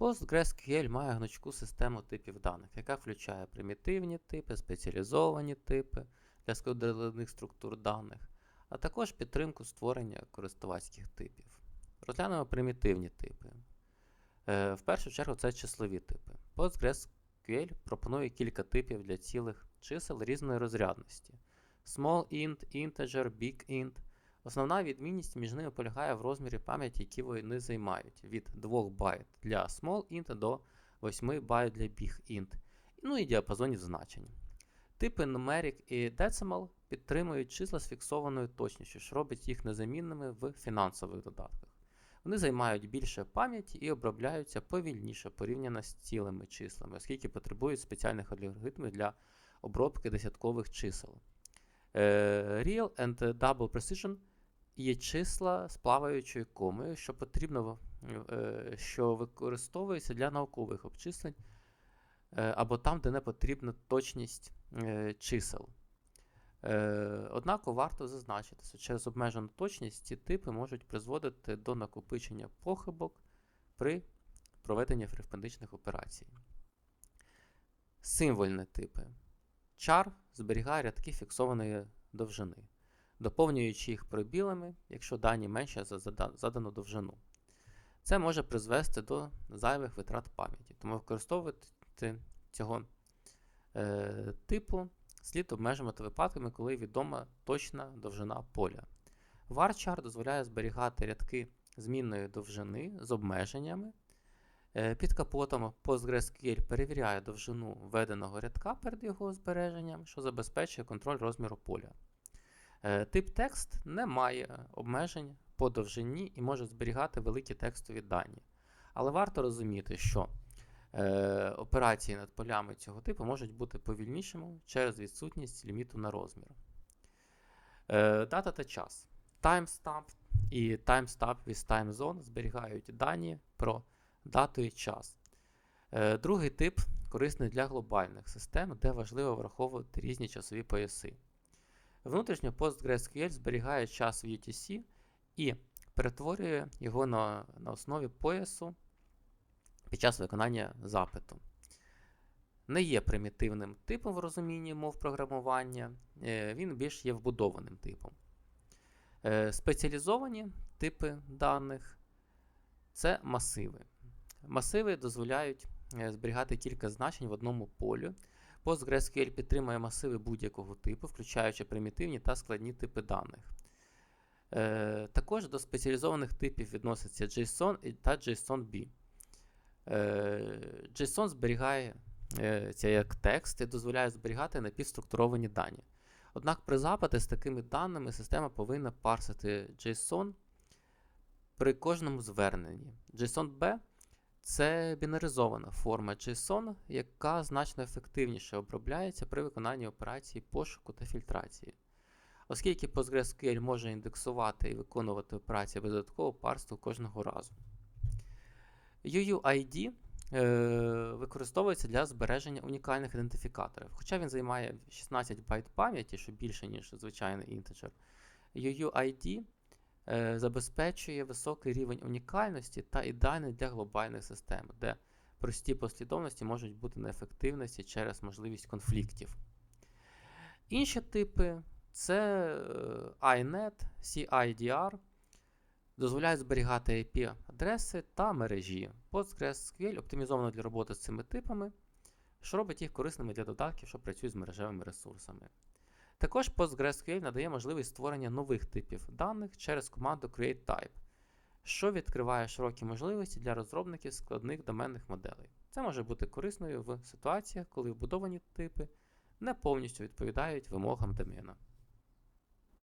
PostgreSQL має гнучку систему типів даних, яка включає примітивні типи, спеціалізовані типи для складних структур даних, а також підтримку створення користувацьких типів. Розглянемо примітивні типи. Е, В першу чергу це числові типи. PostgreSQL пропонує кілька типів для цілих чисел різної розрядності: small int, integer, big int. Основна відмінність між ними полягає в розмірі пам'яті, які вони займають від 2 байт для small int до 8 байт для big int, ну і діапазонів значень. Типи numeric і decimal підтримують числа з фіксованою точністю, що робить їх незамінними в фінансових додатках. Вони займають більше пам'яті і обробляються повільніше порівняно з цілими числами, оскільки потребують спеціальних алгоритмів для обробки десяткових чисел. Е, Real and Double Precision є числа з плаваючою комою, що потрібно, е, що використовується для наукових обчислень е, або там, де не потрібна точність е, чисел. Однак варто зазначити, що через обмежену точність ці типи можуть призводити до накопичення похибок при проведенні арифметичних операцій. Символьні типи. Char зберігає рядки фіксованої довжини, доповнюючи їх пробілами, якщо дані менше за задану довжину. Це може призвести до зайвих витрат пам'яті, тому використовувати цього е, типу слід обмежувати випадками, коли відома точна довжина поля. Varchar дозволяє зберігати рядки змінної довжини з обмеженнями. Е, Під капотом PostgreSQL перевіряє довжину введеного рядка перед його збереженням, що забезпечує контроль розміру поля. Е, Тип текст не має обмежень по довжині і може зберігати великі текстові дані. Але варто розуміти, що е, операції над полями цього типу можуть бути повільнішими через відсутність ліміту на розмір. Е, дата та час. Timestamp і timestamp with time zone зберігають дані про дату і час. Другий тип корисний для глобальних систем, де важливо враховувати різні часові пояси. Внутрішньо PostgreSQL зберігає час в UTC і перетворює його на, на основі поясу під час виконання запиту. Не є примітивним типом в розумінні мов програмування, е, він більш є вбудованим типом. Е, Спеціалізовані типи даних це масиви. Масиви дозволяють е, зберігати кілька значень в одному полі. PostgreSQL підтримує масиви будь-якого типу, включаючи примітивні та складні типи даних. Е, також до спеціалізованих типів відносяться JSON та JSON-B. Е, JSON зберігає е, як текст і дозволяє зберігати напівструктуровані дані. Однак при запиті з такими даними система повинна парсити JSON при кожному зверненні. JSON-B це бінаризована форма JSON, яка значно ефективніше обробляється при виконанні операції пошуку та фільтрації. Оскільки PostgreSQL може індексувати і виконувати операції без додаткового парсу кожного разу. UUID е, використовується для збереження унікальних ідентифікаторів. Хоча він займає 16 байт пам'яті, що більше, ніж звичайний інтеджер, UUID забезпечує високий рівень унікальності та ідеальний для глобальних систем, де прості послідовності можуть бути неефективності через можливість конфліктів. Інші типи це е, INET, CIDR, дозволяють зберігати IP-адреси та мережі. PostgreSQL оптимізовано для роботи з цими типами, що робить їх корисними для додатків, що працюють з мережевими ресурсами. Також PostgreSQL надає можливість створення нових типів даних через команду createType, що відкриває широкі можливості для розробників складних доменних моделей. Це може бути корисною в ситуаціях, коли вбудовані типи не повністю відповідають вимогам домена.